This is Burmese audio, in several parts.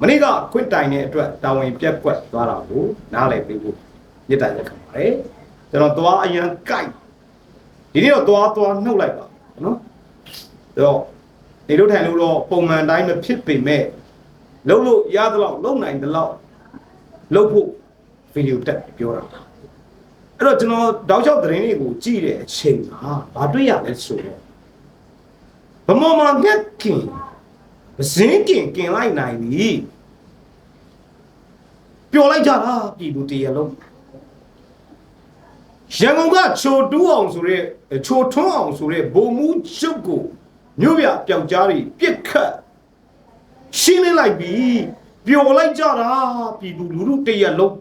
မနေ့ကခွင့်တိုင်တဲ့အတွက်တာဝန်ပြက်ကွက်သွားတာကိုနားလည်ပေးဖို့မြစ်တိုင်လက်ခံပါတယ်ကျွန်တော်သွားအရန်ကြိုက်ဒီနေ့တော့သွားသွားနှုတ်လိုက်ပါနော်အဲ့တော့နေလို့ထိုင်လို့တော့ပုံမှန်တိုင်းမဖြစ်ပေမဲ့လုံးလို့ရသလောက်လုံးနိုင်သလောက်လုံးဖို့ဗီဒီယိုတက်ပြောတာအဲ့တော့ကျွန်တော်တောက်လျှောက်သတင်းတွေကိုကြည့်တဲ့အချိန်မှာဘာတွေ့ရလဲဆိုတော့ဗမော်မှာငက်ခင် မစင်းကင်ကင်လိုက်နိုင်ပြီပျော်လိုက်ကြတာပြည်သူတရလုံးရန်ကုန်ကချိုတူးအောင်ဆိုတဲ့ချိုထွန်းအောင်ဆိုတဲ့ဘုံမူကျုပ်ကိုမြို့ပြပျောက်ကြားတွေပြစ်ခတ်ရှင်းလင်းလိုက်ပြီပျော်လိုက်ကြတာပြည်သူလူထုတရလုံး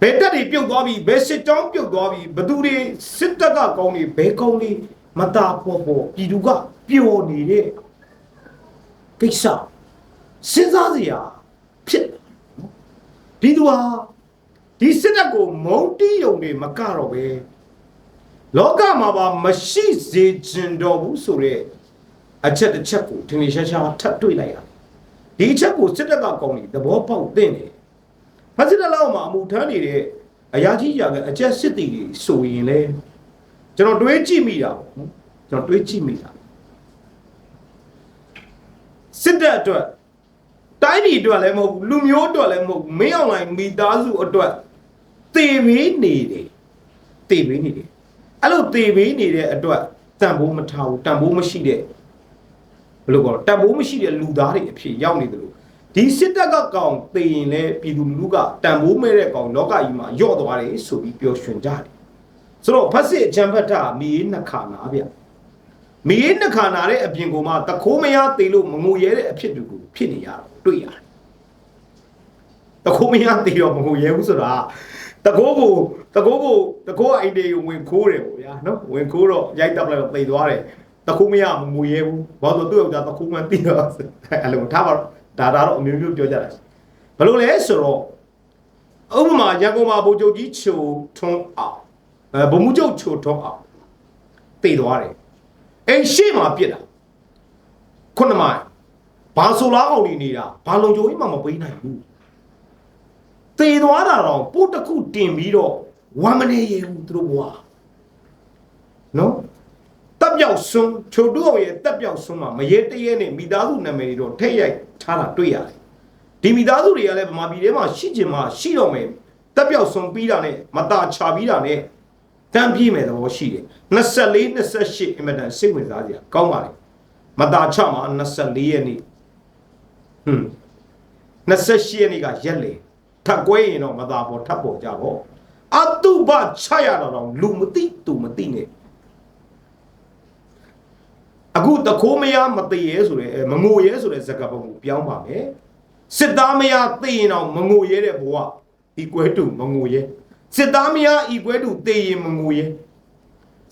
ဘယ်တက်တွေပြုတ်သွားပြီဘယ်စစ်တောင်းပြုတ်သွားပြီဘသူတွေစစ်တပ်ကကောင်းနေဘယ်ကောင်းနေမတာပေါ်ပေါ်ပြည်သူကပျော်နေတဲ့ ကိစ္စစဉ်းစားစရာဖြစ်တယ်နော်ဒီသူဟာဒီစစ်တပ်ကိုမုံတီးယုံနေမကတော့ပဲလောကမှာပါမရှိစေခြင်းတော်ဘူးဆိုတဲ့အချက်တစ်ချက်ကိုထင်ထင်ရှားရှားထပ်တွေ့လိုက်ရတယ်ဒီအချက်ကိုစစ်တပ်ကကောင်းနေသဘောပေါက်တဲ့တယ်မစစ်တပ်လောက်မှာအမှုထမ်းနေတဲ့အရာကြီးရာကအချက်စစ်တီတွေဆိုရင်လေကျွန်တော်တွေးကြည့်မိတာပေါ့နော်ကျွန်တော်တွေးကြည့်မိတာ စစ်တပ်အတွက်တိုင်းပြည်အတွက်လည်းမဟုတ်ဘူးလူမျိုးအတွက်လည်းမဟုတ်ဘူးမင်းအောင်လိုင်းမိသားစုအတွက်တေပေးနေတယ်တေပေးနေတယ်အဲ့လိုတေပေးနေတဲ့အတွက်တန်ဖိုးမထားဘူးတန်ဖိုးမရှိတဲ့ဘယ်လိုကောတန်ဖိုးမရှိတဲ့လူသားတွေအဖြစ်ရောက်နေတယ်လို့ဒီစစ်တပ်ကကောင်တေရင်လဲပြည်သူလူထုကတန်ဖိုးမဲ့တဲ့ကောင်လောကကြီးမှာယော့သွားတယ်ဆိုပြီးပြောရွှင်ကြတယ်ဆိုတော့ဖက်စစ်အချမ်းဖတ်တာမီးနှစ်ခါနာဗျ မီးနှစ်ခါနာတဲ့အပြင်ကိုမှတခိုးမရသေးလို့မငိုရဲတဲ့အဖြစ်တူကိုဖြစ်နေရတော့တွေ့ရတယ်တခိုးမရသေးတော့မငိုရဲဘူးဆိုတာတကိုးကိုတကိုးကိုတကိုးအိမ်တွေကိုဝင်ခိုးတယ်ပေါ့ဗျာနော်ဝင်ခိုးတော့ရိုက်တပ်လိုက်တော့တိတ်သွားတယ်တခိုးမရမငိုရဲဘူးဘာလို့သူ့ယောက်ျားတခိုးမှန်းသိတော့အဲ့လိုထားပါတော့ဒါဒါတော့အမျိုးမျိုးပြောကြတာဘယ်လိုလဲဆိုတော့ဥပမာရန်ကုန်မှာဗိုလ်ချုပ်ကြီးချိုထွန်းအောင်အဲဗိုလ်မှူးချုပ်ချိုထွန်းအောင်တည်သွားတယ် အိမ်ရှိမှာပြစ်တာခုနမိုင်ဘာဆိုလားအောင်နေနေတာဘာလုံကြုံကြီးမှမပေးနိုင်ဘူးတည်သွားတာတော့ပို့တစ်ခုတင်ပြီးတော့ဝမ်းမနေရဘူးသူတို့ဘွာနော်တက်ပြောက်ဆွန်းချိုတူအောင်ရဲ့တက်ပြောက်ဆွန်းမှာမရဲတရဲနဲ့မိသားစုနာမည်တွေတော့ထိတ်ရိုက်ထားတာတွေ့ရတယ်ဒီမိသားစုတွေကလည်းဗမာပြည်ထဲမှာရှိချင်မှရှိတော့မယ်တက်ပြောက်ဆွန်းပြီးတာနဲ့မตาချပြီးတာနဲ့ တန်းပြည့်မဲ့သဘောရှိတယ်24 28အင်မတန်စိတ်ဝင်စားစရာကောင်းပါလေမတာချမှာ24ရက်နေ့ဟွန်း28ရက်နေ့ကရက်လေထပ်ကွဲရင်တော့မသာပေါ်ထပ်ပေါ်ကြပေါ့အတုပချရတော့တော့လူမသိသူမသိနဲ့အခုတခိုးမရမသိရဲဆိုရဲမငိုရဲဆိုတဲ့ဇကပုံကိုပြောင်းပါမယ်စစ်သားမရသိရင်တော့မငိုရဲတဲ့ဘဝဒီကွဲတူမငိုရဲ စစ်သားမရဤကွဲတူသိရင်မငိုရဲ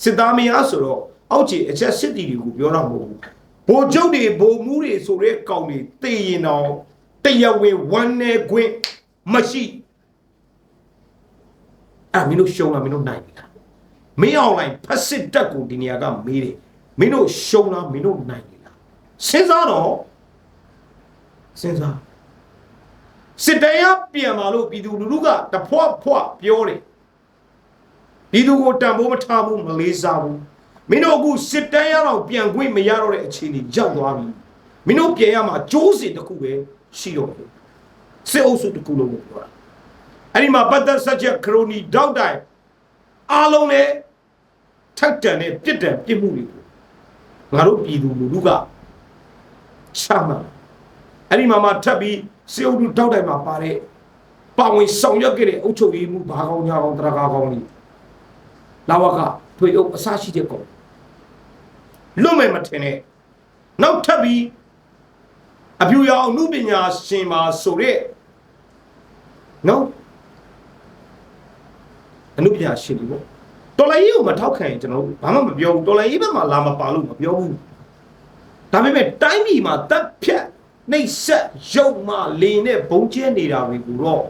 စစ်သားမရဆိုတော့အောက်ခြေအချက်စစ်တီတွေကိုပြောတာမဟုတ်ဘူးဘိုလ်ချုပ်တွေဘိုလ်မှုတွေဆိုတဲ့ကောင်တွေသိရင်တော့တရားဝင်ဝမ်းနေခွင့်မရှိအဲ့မင်းတို့ရှုံးလားမင်းတို့နိုင်ပြီလားမင်းအောင်လိုက်ဖက်စစ်တက်ကိုဒီနေရာကမေးတယ်မင်းတို့ရှုံးလားမင်းတို့နိုင်ပြီလားစဉ်းစားတော့စဉ်းစား စစ်တရားပြန်มาလို့ပြည်သူလူထုကတဖွားဖွားပြောတယ်ပြည်သူကိုတန်ဖိုးမထားဘူးမလေးစားဘူးမင်းတို့အခုစစ်တမ်းရတော့ပြန်ခွင့်မရတော့တဲ့အခြေအနေရောက်သွားပြီမင်းတို့ပြန်ရမှာကြိုးစင်တစ်ခုပဲရှိတော့တယ်စစ်အုပ်စုတစ်ခုလုံးကိုပြောတာအဲ့ဒီမှာပတ်သက်ဆက်ချက်ခရိုနီတောက်တိုင်အားလုံးလည်းထက်တန်တဲ့ပြစ်ဒဏ်ပြစ်မှုတွေကိုငါတို့ပြည်သူလူထုကချမှတ်အဲ့ဒီမှာမှထပ်ပြီး စစ်အုပ်စုတောက်တိုင်မှာပါတဲ့ပါဝင်ဆောင်ရွက်ခဲ့တဲ့အုပ်ချုပ်ရေးမှုဘာကောင်းညာကောင်းတရကားကောင်းကြီးလာဝကထွေအုပ်အစရှိတဲ့ကောင်လွတ်မယ်မထင်နဲ့နောက်ထပ်ပြီးအပြူရောင်အမှုပညာရှင်ပါဆိုတဲ့နော်အမှုပညာရှင်ဒီပေါ့တော်လိုင်းကြီးကိုမထောက်ခံရင်ကျွန်တော်တို့ဘာမှမပြောဘူးတော်လိုင်းကြီးဘက်မှာလာမပါလို့မပြောဘူးဒါပေမဲ့တိုင်းပြည်မှာတပ်ဖြတ် နှိပ်စက်ရုပ်မှလေနဲ့ဘုံကျဲနေတာပဲကူတော့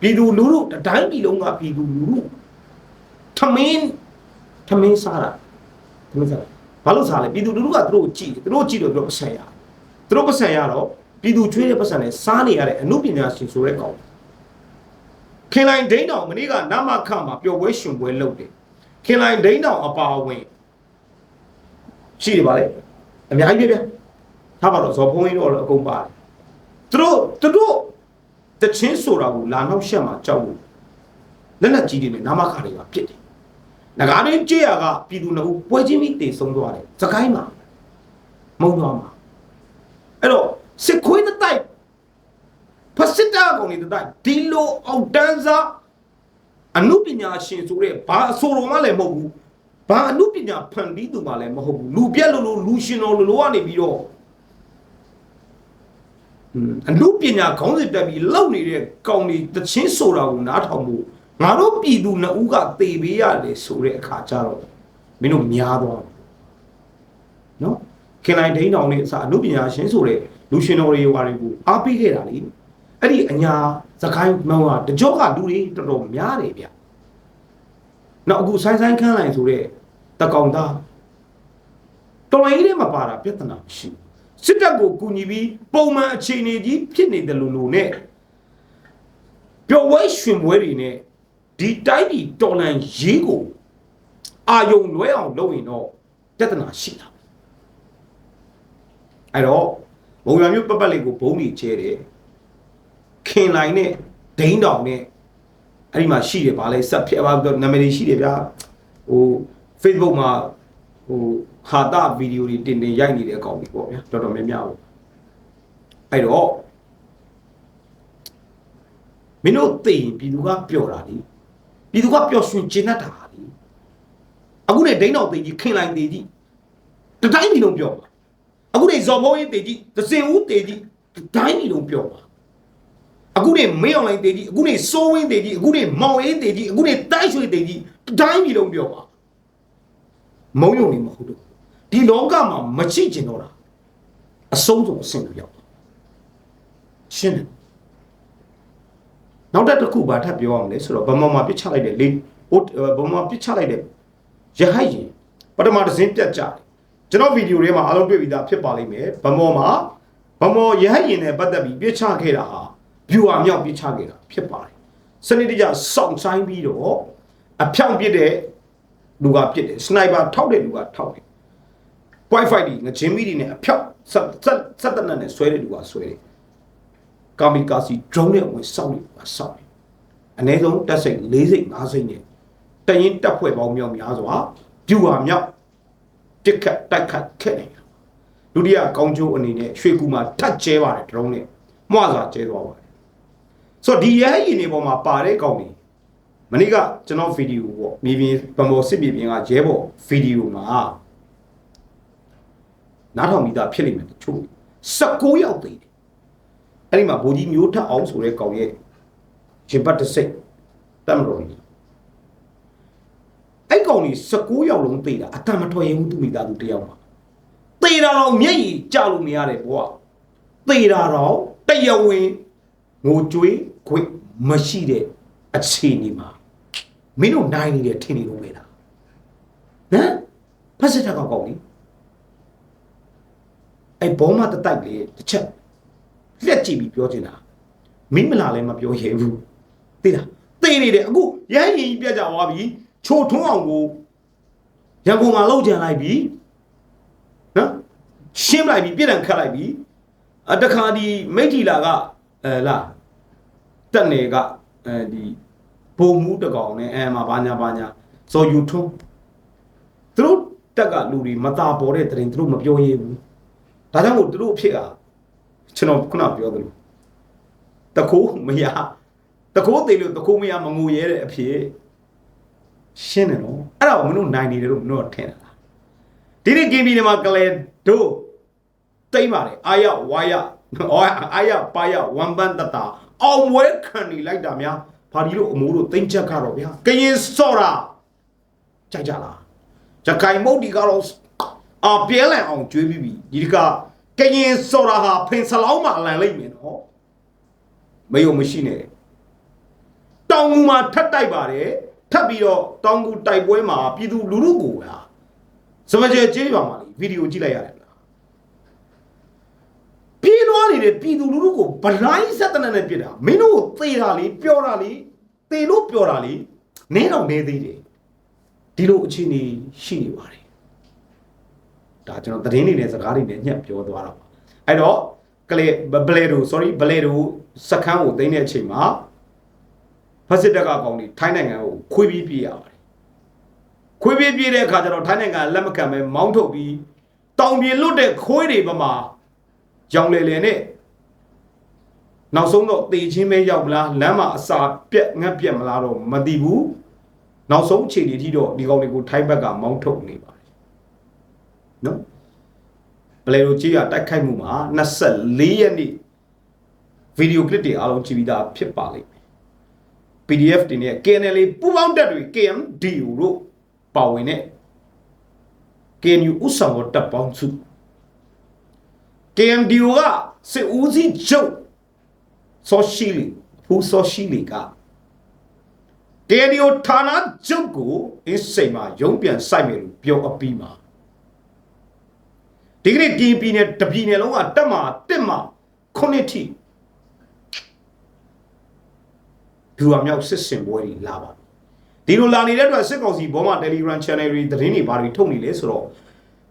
ပြည်သူလူထုတတိုင်းပြည်လုံးကပြည်သူလူထုထမင်းထမင်းစားတာထမင်းစားတာဘာလို့စားလဲပြည်သူလူထုကသူတို့ကိုကြည့်တယ်သူတို့ကြည့်တော့သူတို့ပဆန်ရသူတို့ပဆန်ရတော့ပြည်သူချွေးတဲ့ပတ်စံနဲ့စားနေရတဲ့အမှုပညာရှင်ဆိုတဲ့ကောင်ခင်လိုင်ဒိန်းတောင်မနေ့ကနမခမှာပျော်ပွဲရှင်ပွဲလုပ်တယ်ခင်လိုင်ဒိန်းတောင်အပါအဝင်ရှိတယ်ပါလေအများကြီးပဲဗျ ထားပါတော့ဇော်ဖုံးကြီးတော့အကုန်ပါတယ်သူတို့သူတို့တချင်းဆိုတာကိုလာနောက်ရှက်မှာကြောက်လို့လက်လက်ကြီးတွေနဲ့နမခတွေကပြစ်တယ်ငကားရင်းကြေးရကပြည်သူနှစ်ဦးပွဲချင်းပြီးတည်ဆုံးသွားတယ်စကိုင်းမှာမုံသွားမှာအဲ့တော့စစ်ခွေးတစ်တိုက်ဖစစ်တာကောင်တွေတစ်တိုက်ဒီလိုအောက်တန်းစားအနုပညာရှင်ဆိုတဲ့ဘာအဆိုတော်မှလည်းမဟုတ်ဘူးဘာအနုပညာဖန်ပြီးသူမှလည်းမဟုတ်ဘူးလူပြက်လို့လို့လူရှင်တော်လို့လို့ကနေပြီးတော့อืม အနုပညာခေါင်းစဉ်တက်ပြီးလောက်နေတဲ့ကောင်တွေတချင်းဆိုတာကိုနားထောင်ဖို့ငါတို့ပြည်သူနှစ်ဦးကသေပေးရတယ်ဆိုတဲ့အခါကျတော့မင်းတို့များသွားတယ်နော်ခင်လိုက်ဒိန်းတောင်နဲ့အစအနုပညာရှင်ဆိုတဲ့လူရှင်တော်တွေဟွာတွေကိုအားပေးခဲ့တာလေအဲ့ဒီအညာစကိုင်းမောင်ကတကြောကလူတွေတော်တော်များတယ်ဗျနောက်အခုဆိုင်းဆိုင်းခန်းလိုက်ဆိုတဲ့တကောင်သားတော်လိုင်းလေးမှာပါတာပြဿနာမရှိဘူး စစ်တပ်ကိုကူညီပြီးပုံမှန်အခြေအနေကြီးဖြစ်နေတယ်လို့လို့ ਨੇ ပျော်ဝဲရှင်ပွဲတွေနဲ့ဒီတိုင်းပြည်တော်လန်ရေးကိုအာယုံလွဲအောင်လုပ်ရင်တော့ပြဿနာရှိတာအဲ့တော့ဘုံရမျိုးပတ်ပတ်လေးကိုဘုံကြီးကျဲတယ်ခင်လိုက်နဲ့ဒိန်းတောင်နဲ့အဲ့ဒီမှာရှိတယ်ဗာလဲဆက်ဖြစ်ပါတော့နာမည်တွေရှိတယ်ဗျာဟို Facebook မှာဟို ဟာတာဗီဒီယိုတွေတင်တင်ရိုက်နေတဲ့အကောင်တွေပေါ့ဗျာတော်တော်များများပေါ့အဲ့တော့မင်းတို့သိရင်ပြည်သူကပျော်တာလေပြည်သူကပျော်ရွှင်ကျဉ်တ်တာလေအခုနေဒိန်းတော်သိကြီးခင်လိုက်သေးကြီးတတိုင်းပြည်လုံးပျော်ပါအခုနေဇော်ဘုံရေးသေးကြီးသစင်ဦးသေးကြီးတတိုင်းပြည်လုံးပျော်ပါအခုနေမင်းအောင်လိုက်သေးကြီးအခုနေစိုးဝင်းသေးကြီးအခုနေမောင်အေးသေးကြီးအခုနေတိုက်ရွှေသေးကြီးတတိုင်းပြည်လုံးပျော်ပါမုံယုံနေမဟုတ်တော့ ဒီလောကမှာမချိကျင်တော့တာအဆုံးစုံအဆင့်ကိုရောက်ရှင်းတယ်နောက်တစ်ခုဘာထပ်ပြောအောင်လဲဆိုတော့ဗမာမှာပြစ်ချလိုက်တဲ့လေဟိုဗမာပြစ်ချလိုက်တဲ့ရဟတ်ရင်ပထမတစ်စင်းပြတ်ကြတယ်ကျွန်တော်ဗီဒီယိုထဲမှာအားလုံးတွေ့ပြီးသားဖြစ်ပါလိမ့်မယ်ဗမောမှာဗမောရဟတ်ရင်နဲ့ပတ်သက်ပြီးပြစ်ချခဲ့တာဟာဗျူဟာမြောက်ပြစ်ချခဲ့တာဖြစ်ပါတယ်စနစ်တကျစောင့်ဆိုင်ပြီးတော့အဖြောင့်ပစ်တဲ့လူကပစ်တယ်စနိုက်ပါထောက်တဲ့လူကထောက်တယ် point fight ဒီငချင်းမီတွေနဲ့အဖြောင့်ဆက်ဆက်ဆက်တနက်နဲ့ဆွဲတဲ့လူကဆွဲတယ်ကာမီကာစီ drone နဲ့ဝင်စောက်နေပါစောက်နေအနည်းဆုံးတက်စိတ်၄စိတ်၅စိတ်နဲ့တရင်တက်ဖွဲ့ပေါင်းမြောက်များစွာပြူဟာမြောက်တစ်ခတ်တိုက်ခတ်ခဲ့နေတယ်ဒုတိယကောင်းကျိုးအနေနဲ့ရွှေကူမှာထတ်ကျဲပါတယ် drone နဲ့မှွာစွာကျဲသွားပါတယ်ဆိုတော့ဒီရဲရင်တွေပေါ်မှာပါတဲ့ကောင်တွေမနေ့ကကျွန်တော်ဗီဒီယိုပေါ့မြေပြင်ဗမော်စစ်မြေပြင်ကရဲဘော်ဗီဒီယိုမှာ နားထောင်မိသားဖြစ်လိမ့်မယ်တချို့16ယောက်သေးတယ်အဲ့ဒီမှာဗိုလ်ကြီးမျိုးထက်အောင်ဆိုတဲ့ကောင်ရဲ့ရှင်ပတ်တစ်စိတ်တတ်မတော်ကြီးအဲ့ကောင်ကြီး16ယောက်လုံးသေတာအတန်မထွက်ရင်ဘူးသူမိသားစုတယောက်မှာသေတာတော့မျက်ရည်ကျလို့မရတယ်ဘွာသေတာတော့တရဝင်းငိုကြွေးခွေမရှိတဲ့အခြေအနေမှာမင်းတို့နိုင်နေတယ်ထင်နေလို့ပဲလားဟမ်ဖက်စစ်တပ်ကောင်ကောင်ကြီး အဲ့ဘောမတတိုက်လေတစ်ချက်လက်ကြည့်ပြီးပြောချင်တာမင်းမလာလည်းမပြောရဲဘူးသိလားသိနေတယ်အခုရဟရင်ကြီးပြတ်ကြသွားပြီချိုထွန်းအောင်ကိုရန်ကုန်မှာလောက်ကြံလိုက်ပြီနော်ရှင်းလိုက်ပြီပြစ်ဒဏ်ခတ်လိုက်ပြီအတခါဒီမိတ်တီလာကအဲလာတက်နေကအဲဒီဘုံမှုတကောင်နဲ့အဲမှာဘာညာဘာညာဇော်ယူထွန်းသူတို့တက်ကလူတွေမတာပေါ်တဲ့တရင်သူတို့မပြောရဲဘူး ဒါကြောင့်မို့သူတို့အဖြစ်ကကျွန်တော်ခုနပြောသလိုတခိုးမရတခိုးသေးလို့တခိုးမရမငိုရဲတဲ့အဖြစ်ရှင်းတယ်နော်အဲ့ဒါကိုမင်းတို့နိုင်နေတယ်လို့မင်းတို့ထင်တာလားဒီနေ့ဂိမ်းပြည်နယ်မှာကလဲဒိုတိမ့်ပါတယ်အာရဝါရအော်အာရပါရဝမ်ဘန်တတာအောင်ဝဲခံနေလိုက်တာများဘာဒီလို့အမိုးတို့တိမ့်ချက်ကတော့ဗျာကရင်စော့တာကြိုက်ကြလားကြကိုင်မုတ်ဒီကတော့ အပြဲလန်အောင်ကျွေးပြီးပြီဒီကကရင်စော်တာဟာဖင်စလောင်းမှာလန်လိုက်မယ်နော်မယုံမရှိနဲ့တောင်ငူမှာထပ်တိုက်ပါတယ်ထပ်ပြီးတော့တောင်ငူတိုက်ပွဲမှာပြည်သူလူထုကိုဟာစမကျဲကျေးပါမှာလေဗီဒီယိုကြည့်လိုက်ရတယ်လားပြည်သူသွားနေတဲ့ပြည်သူလူထုကိုဗလိုင်းဆက်တနက်နဲ့ပြစ်တာမင်းတို့ကိုသေတာလေပျော်တာလေသေလို့ပျော်တာလေနင်းတော့နေသေးတယ်ဒီလိုအခြေအနေရှိနေပါတယ် ဒါကျွန်တော်သတင်းတွေနဲ့စကားတွေနဲ့ညှက်ပြောသွားတာပါအဲ့တော့ကလေဘလေတို့ sorry ဘလေတို့စခန်းကိုသိမ်းတဲ့အချိန်မှာဖက်စစ်တပ်ကကောင်တွေထိုင်းနိုင်ငံကိုခွေးပြီးပြေးရပါတယ်ခွေးပြီးပြေးတဲ့အခါကျတော့ထိုင်းနိုင်ငံကလက်မခံပဲမောင်းထုတ်ပြီးတောင်ပြေလွတ်တဲ့ခွေးတွေပမာရောင်လေလေနဲ့နောက်ဆုံးတော့တေချင်းပဲရောက်မလားလမ်းမှာအစာပြက်ငတ်ပြက်မလားတော့မသိဘူးနောက်ဆုံးအခြေအနေအထိတော့ဒီကောင်တွေကိုထိုင်းဘက်ကမောင်းထုတ်နေပါတယ် နော်ဘယ်လိုကြည့်ရတိုက်ခိုက်မှုမှာ24ရက်နေ့ဗီဒီယိုကလစ်တွေအားလုံးကြည့်ပြီးသားဖြစ်ပါလိမ့်မယ် PDF တွေနဲ့ KNL ပူးပေါင်းတပ်တွေ KMDU တို့ပါဝင်တဲ့ KNU ဥဆောင်တော်တပ်ပေါင်းစု KMDU ကစစ်ဦးစီးချုပ်စောရှိလီဖူစောရှိလီက KNU ဌာနချုပ်ကိုအင်းစိန်မှာရုံးပြန်စိုက်မယ်လို့ပြောအပြီးမှာ ဒီကနေ့ပြည်ပြည်နဲ့တပြည်နယ်လုံးကတက်မှာတက်မှာခုနှစ်ထိဒူအမြောက်စစ်စင်ပွဲတွေလာပါဒီလိုလာနေတဲ့အတွက်စစ်ကောင်စီဘောမှာ Telegram Channel တွေသတင်းတွေဘာတွေထုတ်နေလဲဆိုတော့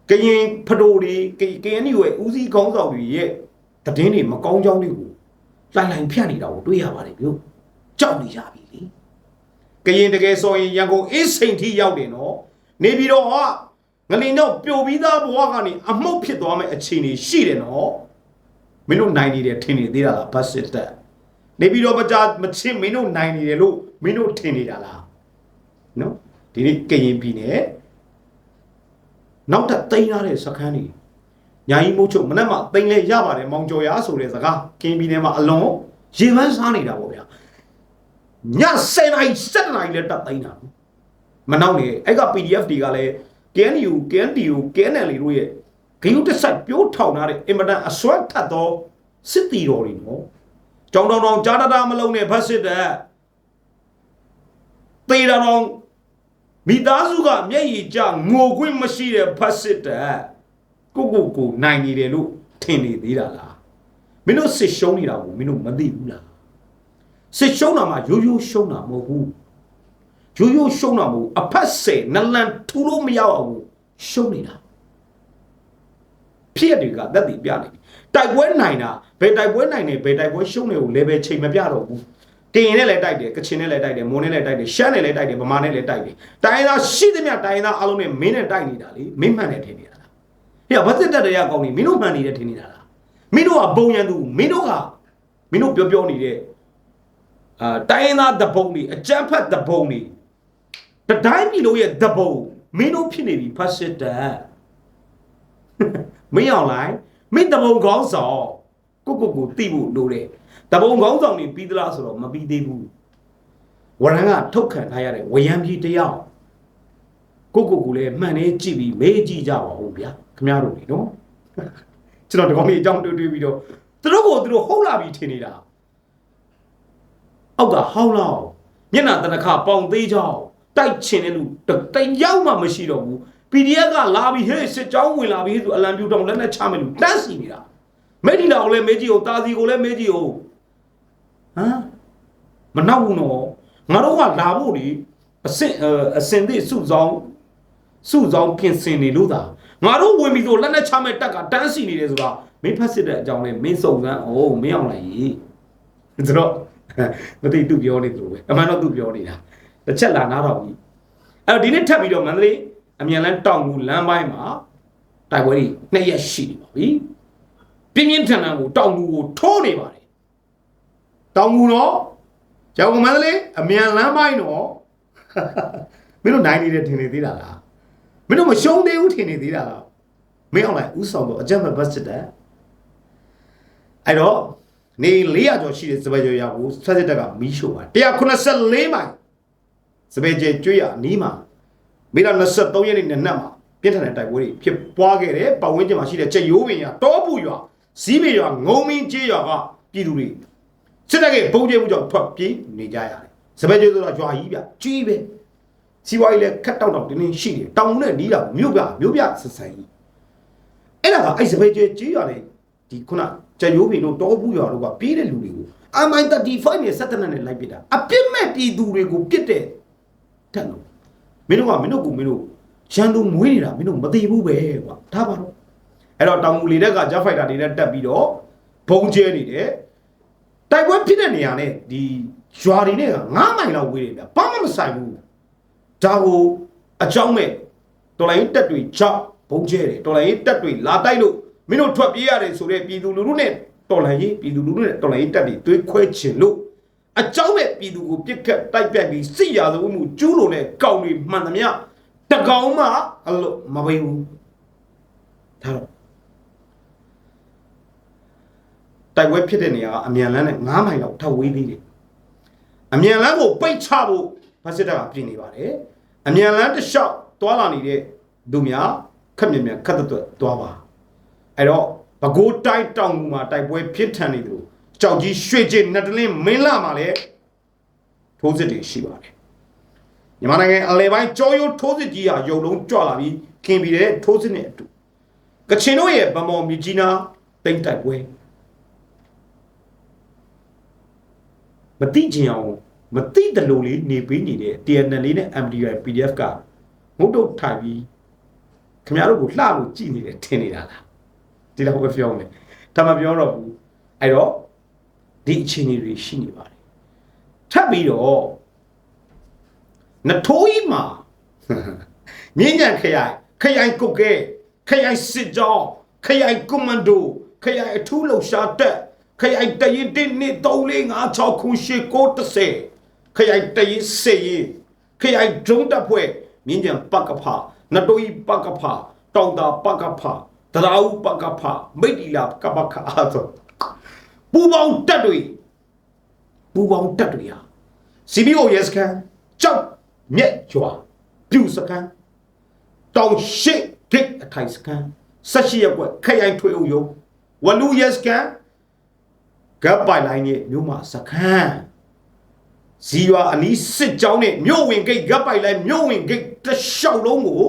ကရင်ဖတိုတွေ KNU ရဲ့ဦးစီးကောင်းဆောင်တွေရဲ့သတင်းတွေမကောင်းကြောင်းတွေကိုလှိုင်လှိုင်ဖြတ်နေတာကိုတွေ့ရပါတယ်ဗျကြောက်နေကြပြီလေကရင်တကယ်ဆိုရင်ရန်ကုန်အေးစိန်ထိရောက်တယ်နော်နေပြီးတော့ဟာ ငလင်တော့ပျော်ပြီးသားဘဝကနေအမှုတ်ဖြစ်သွားမယ့်အခြေအနေရှိတယ်နော်မင်းတို့နိုင်နေတယ်ထင်နေသေးတာလားဘတ်စစ်တက်နေပြီးတော့မကြမချစ်မင်းတို့နိုင်နေတယ်လို့မင်းတို့ထင်နေတာလားနော်ဒီနေ့ကရင်ပြည်နယ်နောက်ထပ်တိန်းရတဲ့စခန်းတွေညာကြီးမို့ချုပ်မနေ့မှတိန်းလဲရပါတယ်မောင်ကျော်ရဆိုတဲ့စကားကင်းပြည်နယ်မှာအလွန်ရေပန်းစားနေတာပေါ့ဗျာည7နာရီ7နာရီလည်းတက်သိန်းတာမနောက်နေအဲ့က PDF တွေကလည်း KNU KNDU KNL တို့ရဲ့ဂယုတဆက်ပြိုးထောင်ထားတဲ့အင်မတန်အစွမ်းထတ်သောစစ်တီတော်တွေနော်ကြောင်တောင်တောင်ကြားတတာမလုံးနဲ့ဖတ်စစ်တဲ့သေတာတောင်မိသားစုကမျက်ရည်ကျငိုခွင့်မရှိတဲ့ဖတ်စစ်တဲ့ကိုကိုကိုနိုင်နေတယ်လို့ထင်နေသေးတာလားမင်းတို့စစ်ရှုံးနေတာကိုမင်းတို့မသိဘူးလားစစ်ရှုံးတာမှရိုးရိုးရှုံးတာမဟုတ်ဘူး ရိုးရိုးရှုံးတာမဟုတ်ဘူးအဖက်ဆယ်နလန်ထူလို့မရအောင်ရှုံးနေတာဖြစ်တွေကသက်တည်ပြနေပြီတိုက်ပွဲနိုင်တာဘယ်တိုက်ပွဲနိုင်နေဘယ်တိုက်ပွဲရှုံးနေကိုလည်းပဲချိန်မပြတော့ဘူးကရင်နဲ့လည်းတိုက်တယ်ကချင်နဲ့လည်းတိုက်တယ်မွန်နဲ့လည်းတိုက်တယ်ရှမ်းနဲ့လည်းတိုက်တယ်ဗမာနဲ့လည်းတိုက်တယ်တိုင်းရင်းသားရှိသမျှတိုင်းရင်းသားအားလုံးနဲ့မင်းနဲ့တိုက်နေတာလေမင်းမှန်တယ်ထင်နေတာလားဟေ့ဘာစစ်တက်တရားကောင်းနေမင်းတို့မှန်နေတယ်ထင်နေတာလားမင်းတို့ကဘုံရန်သူမင်းတို့ကမင်းတို့ပြောပြောနေတဲ့အာတိုင်းရင်းသားတပုံတွေအကြမ်းဖက်တပုံတွေ တတိုင်းပြည်လုံးရဲ့တပုံမင်းတို့ဖြစ်နေပြီဖတ်စစ်တက်မင်းအောင်လိုက်မင်းတပုံကောင်းဆောင်ကိုကိုကိုတိဖို့လိုတယ်တပုံကောင်းဆောင်နေပြီးသလားဆိုတော့မပြီးသေးဘူးဝရန်ကထုတ်ခံထားရတဲ့ဝရန်ပြည်တယောက်ကိုကိုကိုလည်းမှန်နေကြည့်ပြီးမေးကြည့်ကြပါဦးဗျာခင်ဗျားတို့လေနော်ကျွန်တော်ဒီကောင်လေးအကြောင်းတွေးတွေးပြီးတော့သူတို့ကိုသူတို့ဟုတ်လာပြီထင်နေတာအောက်ကဟောင်းလောက်မျက်နှာတနခပေါင်သေးချောင်း တိုက်ချင်တဲ့လူတယောက်မှမရှိတော့ဘူး PDF ကလာပြီးဟေးစစ်ကြောင်းဝင်လာပြီးဆိုအလံပြူတောင်လက်နဲ့ချမယ်လူတန်းစီနေတာမေဒီလာကိုလည်းမေးကြည့်အောင်တာစီကိုလည်းမေးကြည့်အောင်ဟမ်မနောက်ဘူးနော်ငါတို့ကလာဖို့လေအစင်အစင်သေးစုဆောင်စုဆောင်ပြင်ဆင်နေလို့သာငါတို့ဝင်ပြီးဆိုလက်နဲ့ချမဲ့တက်ကတန်းစီနေတယ်ဆိုတာမင်းဖတ်စစ်တဲ့အကြောင်းလေးမင်းစုံစမ်းအိုးမင်းအောင်လိုက်ကြီးဆိုတော့မသိသူပြောနေသူပဲအမှန်တော့သူပြောနေတာ တစ်ချက်လာနားတော်ကြီးအဲ့တော့ဒီနေ့ထပ်ပြီးတော့မန္တလေးအမြန်လန်းတောင်ကူလမ်းပိုင်းမှာတိုက်ပွဲတွေနှစ်ရက်ရှိနေပါပြီပြင်းပြင်းထန်ထန်ကိုတောင်ကူကိုထိုးနေပါတယ်တောင်ကူတော့ကျောင်းမန္တလေးအမြန်လမ်းပိုင်းတော့မင်းတို့နိုင်နေတဲ့ထင်နေသေးတာလားမင်းတို့မရှုံးသေးဘူးထင်နေသေးတာလားမင်းအောင်လိုက်ဥဆောင်တော့အကြမ်းဖက်ဘတ်စစ်တဲ့အဲ့တော့နေ400ကျော်ရှိတဲ့စပယ်ကျော်ရကိုဆက်စစ်တက်ကမီးရှို့ပါ184မိုင် စပယ်ကျော်ကျွေးရအနီးမှာမေလ23ရက်နေ့နနက်မှာပြင်းထန်တဲ့တိုက်ပွဲတွေဖြစ်ပွားခဲ့တယ်ပတ်ဝန်းကျင်မှာရှိတဲ့ချက်ရိုးပင်ရတောပူရွာစီးပေရွာငုံမင်းကျေးရွာကပြည်သူတွေစစ်တပ်ကပုံကျဲမှုကြောင့်ထွက်ပြေးနေကြရတယ်စပယ်ကျေးဆိုတာရွာကြီးဗျကြီးပဲစီဝါကြီးလည်းခက်တောက်တောက်တင်းတင်းရှိတယ်တောင်နဲ့နီးတာမြို့ပြမြို့ပြဆက်ဆံကြီးအဲ့ဒါကအဲ့စပယ်ကျေးကြီးရွာလေဒီခုနကျက်ရိုးပင်တို့တောဘူးရွာတို့ကပြေးတဲ့လူတွေကို MI35 နဲ့စက်တနက်နဲ့လိုက်ပစ်တာအပြစ်မဲ့ပြည်သူတွေကိုပစ်တဲ့ တက်လို့မင်းတို့ကမင်းတို့ကမင်းတို့ရန်သူမွေးနေတာမင်းတို့မသိဘူးပဲကွာဒါပါတော့အဲ့တော့တောင်ငူလေတက်ကဂျက်ဖိုက်တာတွေနဲ့တက်ပြီးတော့ဘုံကျဲနေတယ်တိုက်ပွဲဖြစ်တဲ့နေရာနဲ့ဒီရွာတွေနဲ့က9မိုင်လောက်ဝေးတယ်ဗျဘာမှမဆိုင်ဘူးဒါကိုအကြောင်းမဲ့တော်လိုင်းတက်တွေကြောက်ဘုံကျဲတယ်တော်လိုင်းတက်တွေလာတိုက်လို့မင်းတို့ထွက်ပြေးရတယ်ဆိုတဲ့ပြည်သူလူထုနဲ့တော်လိုင်းရေးပြည်သူလူထုနဲ့တော်လိုင်းရေးတက်တွေသွေးခွဲချင်လို့ အကြောင်းမဲ့ပြည်သူကိုပြစ်ခတ်တိုက်ပြတ်ပြီးစစ်ရာဇဝတ်မှုကျူးလွန်တဲ့ကောင်တွေမှန်သမျှတကောင်မှအလို့မပေးဘူးဒါတော့တိုက်ပွဲဖြစ်တဲ့နေရာကအမြန်လန်းနဲ့9မိုင်လောက်ထပ်ဝေးသေးတယ်အမြန်လန်းကိုပိတ်ချဖို့ဗတ်စစ်တပ်ကပြင်နေပါတယ်အမြန်လန်းတစ်လျှောက်သွားလာနေတဲ့သူများခက်မြင်မြန်ခက်တဲ့အတွက်သွားပါအဲ့တော့ဘကိုးတိုက်တောင်ကူမှာတိုက်ပွဲဖြစ်ထန်နေတယ်လို့ ကြောက်ကြီးရွှေကျင်းနတ်တလင်းမင်းလာမှာလည်းထိုးစစ်တွေရှိပါတယ်မြန်မာနိုင်ငံအလဲပိုင်းကြောရိုးထိုးစစ်ကြီးဟာရုံလုံးကြွလာပြီးခင်ပြီးတဲ့ထိုးစစ်နဲ့အတူကချင်တို့ရဲ့ဗမော်မြကြီးနာတိမ့်တိုက်ပွဲမတိချင်အောင်မတိတလူလေးနေပေးနေတဲ့ TNL လေးနဲ့ MDI PDF ကငုတ်တုတ်ထိုင်ပြီးခင်ဗျားတို့ကိုလှလို့ကြည်နေတယ်ထင်နေတာလားဒီလောက်ပဲပြောမယ်ဒါမှပြောတော့ဘူးအဲ့တော့ ဒီအခြေအနေတွေရှိနေပါတယ်ထပ်ပြီးတော့နထိုးကြီးမှာမြင်းညံခရိုင်ခရိုင်ကုတ်ကဲခရိုင်စစ်ကြောင်းခရိုင်ကွန်မန်ဒိုခရိုင်အထူးလုံရှာတက်ခရိုင်တရင်တင်းနေ3 4 5 6ခုရှိ9 10ခရိုင်တရင်စေရင်ခရိုင်ဒုံးတပ်ဖွဲ့မြင်းညံပကဖနတိုးကြီးပကဖတောင်တာပကဖတရာဦးပကဖမိတ်တီလာကပခအားဆို ပူပေါင်းတက်တွေပူပေါင်းတက်တွေဟာ CBO ရဲစခန်းကြောက်မြက်ကျွာပြူစခန်းတောင်ရှိဂိတ်အထိုင်စခန်းဆက်ရှိရက်ကွက်ခရိုင်ထွေအုပ်ရုံးဝလူရဲစခန်းဂပ်ပိုင်လိုင်းရဲ့မြို့မှာစခန်းဇီဝအနီးစစ်ကြောင်းနဲ့မြို့ဝင်ဂိတ်ဂပ်ပိုင်လိုင်းမြို့ဝင်ဂိတ်တစ်လျှောက်လုံးကို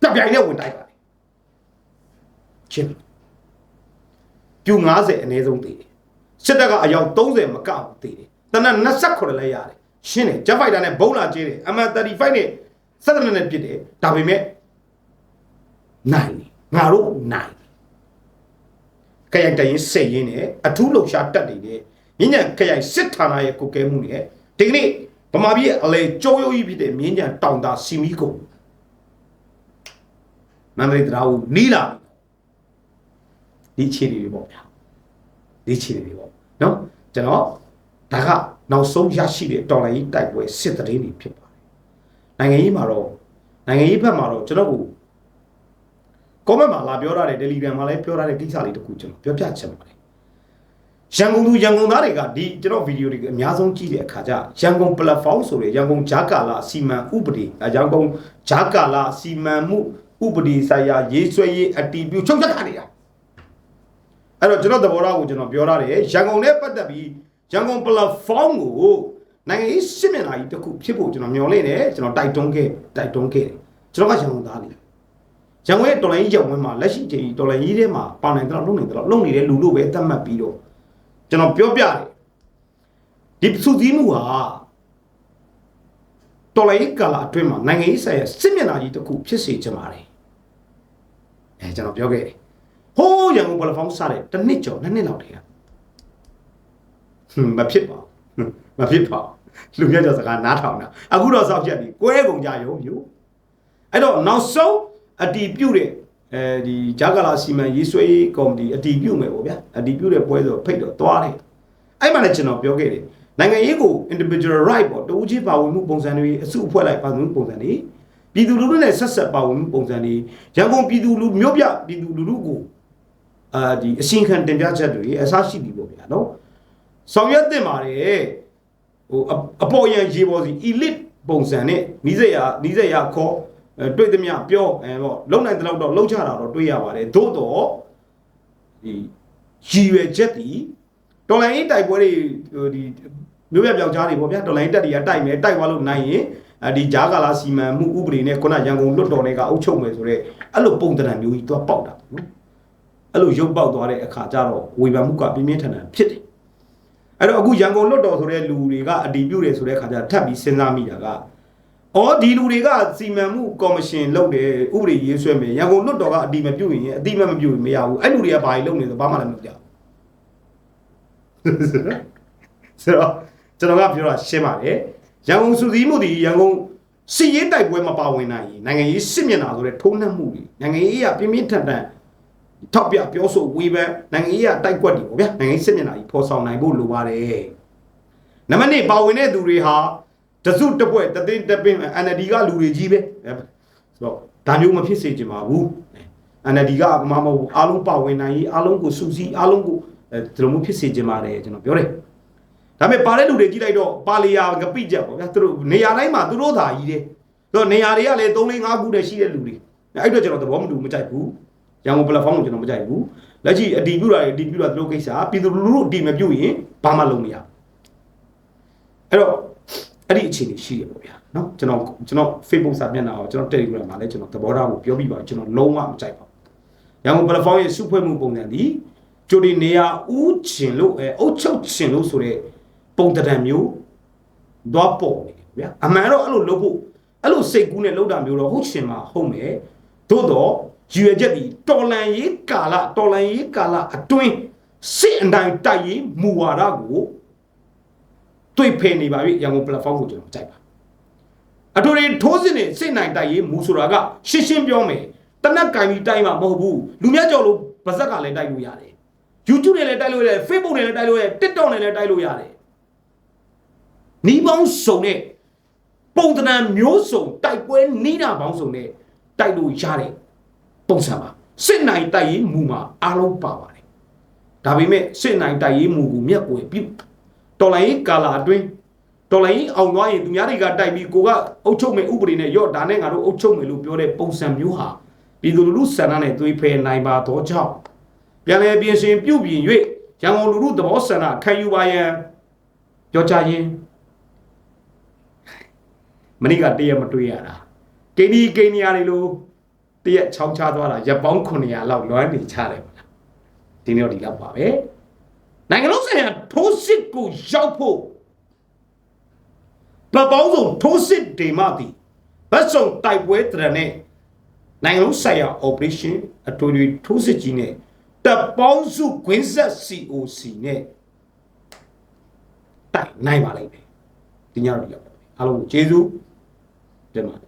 တပ်ပြိုင်နဲ့ဝင်တိုက်ပါတယ်ချင်း ပြူ90အနည်းဆုံးတည်တယ်စစ်တပ်ကအယောက်30မကဘူးတည်တယ်တနက်28လဲရတယ်ရှင်းတယ်ဂျက်ဖိုက်တာနဲ့ဘုံလာကျဲတယ် M35 နဲ့စက်တနနဲ့ပြစ်တယ်ဒါပေမဲ့နိုင်တယ်ငါတို့နိုင်ခရိုင်တရင်စိတ်ရင်းနဲ့အထူးလုံရှာတက်နေတဲ့မြင်းညံခရိုင်စစ်ဌာနရဲ့ကုကဲမှုနဲ့ဒီကနေ့ဗမာပြည်အလဲကြောရိုးကြီးဖြစ်တဲ့မြင်းညံတောင်တာစီမီကုံမန္တလေးတရားဦးနီးလာ ဒီအခြေအနေတွေပေါ့ဗျာဒီအခြေအနေတွေပေါ့နော်ကျွန်တော်ဒါကနောက်ဆုံးရရှိတဲ့တော်လိုင်းကြီးတိုက်ပွဲစစ်တရင်တွေဖြစ်ပါတယ်နိုင်ငံရေးမှာတော့နိုင်ငံရေးဘက်မှာတော့ကျွန်တော်ကကောမန့်မှာလာပြောရတဲ့ Telegram မှာလည်းပြောရတဲ့ကိစ္စလေးတခုကျွန်တော်ပြောပြချင်ပါတယ်ရန်ကုန်သူရန်ကုန်သားတွေကဒီကျွန်တော်ဗီဒီယိုတွေအများဆုံးကြည့်တဲ့အခါကျရန်ကုန် platform ဆိုတဲ့ရန်ကုန်ဂျာကာလာစီမံဥပဒေရန်ကုန်ဂျာကာလာစီမံမှုဥပဒေဆိုင်ရာရေးဆွဲရေးအတီးပြုချုပ်ချက်ခါနေတာ အဲ့တော့ကျွန်တော်သဘောထားကိုကျွန်တော်ပြောရတယ်ရန်ကုန်နဲ့ပတ်သက်ပြီးရန်ကုန် platform ကိုနိုင်ငံရေးစစ်မျက်နှာကြီးတစ်ခုဖြစ်ဖို့ကျွန်တော်မျှော်လင့်တယ်ကျွန်တော်တိုက်တွန်းခဲ့တိုက်တွန်းခဲ့တယ်ကျွန်တော်ကရန်ကုန်သားလေးရန်ကုန်ရဲ့တော်လိုင်းကြီးကြောင်ဝင်းမှာလက်ရှိချိန်တော်လိုင်းကြီးထဲမှာပေါင်နိုင်တော့လုံနေတော့လုံနေတဲ့လူလို့ပဲသတ်မှတ်ပြီးတော့ကျွန်တော်ပြောပြတယ်ဒီစုစည်းမှုဟာတော်လိုင်းကြီးကာလာအတွင်းမှာနိုင်ငံရေးဆိုင်ရာစစ်မျက်နှာကြီးတစ်ခုဖြစ်စေချင်ပါတယ်အဲကျွန်တော်ပြောခဲ့တယ် ဟိုးရန်ကုန် platform စတဲ့တစ်နှစ်ကျော်နှစ်နှစ်လောက်တည်းကမဖြစ်ပါဘူးမဖြစ်ပါဘူးလူမျိုးကြောင့်စကားနားထောင်တာအခုတော့စောက်ချက်ပြီးကွဲကုန်ကြရုံမျိုးအဲ့တော့နောက်ဆုံးအတီးပြုတ်တဲ့အဲဒီဂျာကာလာစီမံရေးဆွဲရေးကော်မတီအတီးပြုတ်မယ်ပေါ့ဗျာအတီးပြုတ်တဲ့ပွဲဆိုဖိတ်တော့သွားတယ်အဲ့မှလည်းကျွန်တော်ပြောခဲ့တယ်နိုင်ငံရေးကို individual right ပေါ့တဦးချင်းပါဝင်မှုပုံစံတွေအစုအဖွဲ့လိုက်ပါဝင်မှုပုံစံတွေပြည်သူလူထုနဲ့ဆက်ဆက်ပါဝင်မှုပုံစံတွေရန်ကုန်ပြည်သူလူမျိုးပြပြည်သူလူထုကို အာဒီအရှင်ခံတင်ပြချက်တွေအစားရှိပြီပေါ့ဗျာနော်ဆောင်ရွက်တင်ပါတယ်ဟိုအပေါ်ရန်ရေပေါ်စီ elite ပုံစံနဲ့နီးစက်ရနီးစက်ရခေါ်တွေ့သမျှပြောအဲပေါ့လုံနိုင်တဲ့လောက်တော့လှုပ်ချတာတော့တွေ့ရပါတယ်သို့တော့ဒီရည်ရွယ်ချက်ဒီတော်လိုင်းတိုက်ပွဲတွေဟိုဒီမျိုးပြပြောက်ကြားတွေပေါ့ဗျာတော်လိုင်းတက်တွေကတိုက်မယ်တိုက်သွားလို့နိုင်ရင်ဒီဂျာကာလာစီမံမှုဥပဒေနဲ့ခုနရန်ကုန်လွတ်တော်တွေကအုပ်ချုပ်မယ်ဆိုတော့အဲ့လိုပုံသဏ္ဍာန်မျိုးကြီးသူကပေါက်တာနော် အဲ့လိုရုပ်ပေါက်သွားတဲ့အခါကျတော့ဝေဖန်မှုကပြင်းပြင်းထန်ထန်ဖြစ်တယ်အဲ့တော့အခုရန်ကုန်လွတ်တော်ဆိုတဲ့လူတွေကအတီးပြုတ်တယ်ဆိုတဲ့အခါကျထပ်ပြီးစဉ်းစားမိတာကအော်ဒီလူတွေကစီမံမှုကော်မရှင်လုပ်တယ်ဥပဒေရေးဆွဲမယ်ရန်ကုန်လွတ်တော်ကအတီးမပြုတ်ရင်အတီးမမပြုတ်ရင်မရဘူးအဲ့လူတွေကဘာကြီးလုပ်နေလဲဘာမှလည်းမလုပ်ကြဘူးဆိုတော့ကျွန်တော်ကပြောတာရှင်းပါတယ်ရန်ကုန်စုစည်းမှုဒီရန်ကုန်စီရေးတိုက်ပွဲမပါဝင်နိုင်ရင်နိုင်ငံရေးစစ်မျက်နှာဆိုတဲ့ထုံးနှက်မှုတွေနိုင်ငံရေးကပြင်းပြင်းထန်ထန် ထောက်ပြပြောဆိုဝေဖန်နိုင်ငံရေးကတိုက်ကွက်တွေပေါ့ဗျာနိုင်ငံရေးစစ်မျက်နှာကြီးဖော်ဆောင်နိုင်ဖို့လိုပါတယ်နံပါတ်1ပါဝင်တဲ့သူတွေဟာတစုတပွဲတသိန်းတပင်း NLD ကလူတွေကြီးပဲဆိုတော့ဒါမျိုးမဖြစ်စေချင်ပါဘူး NLD ကမမဟုတ်ဘူးအားလုံးပါဝင်နိုင်ရေးအားလုံးကိုစုစည်းအားလုံးကိုအဲဒီလိုမျိုးဖြစ်စေချင်ပါတယ်ကျွန်တော်ပြောတယ်ဒါပေမဲ့ပါတဲ့လူတွေကြည့်လိုက်တော့ပါလီယာကပိကြပေါ့ဗျာသူတို့နေရာတိုင်းမှာသူတို့သာကြီးတယ်သူတို့နေရာတွေကလည်း3 4 5ခုတည်းရှိတဲ့လူတွေအဲ့အတွက်ကျွန်တော်သဘောမတူမကြိုက်ဘူး ရန်ကုန် platform ကိုကျွန်တော်မကြိုက်ဘူးလက်ရှိအတီးပြူတာတွေအတီးပြူတာသူတို့ကိစ္စပြည်သူလူထုအတီးမပြုတ်ရင်ဘာမှလုပ်မရအဲ့တော့အဲ့ဒီအခြေအနေရှိတယ်ပေါ့ဗျာနော်ကျွန်တော်ကျွန်တော် Facebook စာမျက်နှာကိုကျွန်တော် Telegram မှာလည်းကျွန်တော်သဘောထားကိုပြောပြပါကျွန်တော်လုံးဝမကြိုက်ပါဘူးရန်ကုန် platform ရဲ့စုဖွဲ့မှုပုံစံဒီကြိုဒီနေရာဥကျင်လို့အဲအုတ်ချုပ်ကျင်လို့ဆိုတဲ့ပုံတံမျိုးသွားပေါ်နေဗျာအမှန်တော့အဲ့လိုလုပ်ဖို့အဲ့လိုစိတ်ကူးနဲ့လှုပ်တာမျိုးတော့ဟုတ်ရှင်မှာဟုတ်မယ်သို့တော့ ရည်ရွယ်ချက်ဒီတော်လန်ရေးကာလတော်လန်ရေးကာလအတွင်းစစ်အတိုင်းတိုက်ရေးမူဝါဒကိုတွေ့ဖယ်နေပါပြီရန်ကုန် platform ကိုကျွန်တော်ကြိုက်ပါအတူတူထိုးစစ်နဲ့စစ်နိုင်တိုက်ရေးမူဆိုတာကရှင်းရှင်းပြောမယ်တနက်ကင်ပြီးတိုက်မှာမဟုတ်ဘူးလူမြတ်ကြော်လို့ဗဇက်ကလည်းတိုက်လို့ရတယ် YouTube နဲ့လည်းတိုက်လို့ရတယ် Facebook နဲ့လည်းတိုက်လို့ရတယ် TikTok နဲ့လည်းတိုက်လို့ရတယ်နီးပေါင်းစုံနဲ့ပုံသဏ္ဍာန်မျိုးစုံတိုက်ပွဲနီးတာပေါင်းစုံနဲ့တိုက်လို့ရတဲ့ ပုံစံပါစစ်နိုင်တိုက်ရေးမူမှာအားလုံးပါပါတယ်ဒါပေမဲ့စစ်နိုင်တိုက်ရေးမူကိုမျက်ကိုပြုတော်လိုင်းကာလာအတွင်းတော်လိုင်းအောင်သွားရင်သူများတွေကတိုက်ပြီးကိုကအုပ်ချုပ်မယ်ဥပဒေနဲ့ရော့ဒါနဲ့ငါတို့အုပ်ချုပ်မယ်လို့ပြောတဲ့ပုံစံမျိုးဟာပြည်သူလူထုဆန္ဒနဲ့သွေးဖယ်နိုင်ပါတော့ကြောင့်ပြန်လည်ပြင်ဆင်ပြုပြင်၍ရန်ကုန်လူထုသဘောဆန္ဒခံယူပါရန်ပြောကြရင်မနေ့ကတရက်မတွေ့ရတာကိန်းဒီကိန်းနေရာတွေလို့ တရက်ချောင်းချသွားတာရပ်ပေါင်း900လောက်လွမ်းနေချတယ်ပေါ့လားဒီနေ့တော့ဒီလောက်ပါပဲနိုင်ငံလုံးဆိုင်ရာထိုးစစ်ကိုရောက်ဖို့ပပောင်းဆုံးထိုးစစ်တွေမှသည်ဗတ်စုံတိုက်ပွဲတရနဲ့နိုင်ငံလုံးဆိုင်ရာ operation အတူတူထိုးစစ်ကြီးနဲ့တပ်ပေါင်းစုခွင်းဆက် COC နဲ့တိုက်နိုင်ပါလိမ့်မယ်ဒီညတော့ဒီလောက်ပါပဲအားလုံးကိုကျေးဇူးတင်ပါတယ်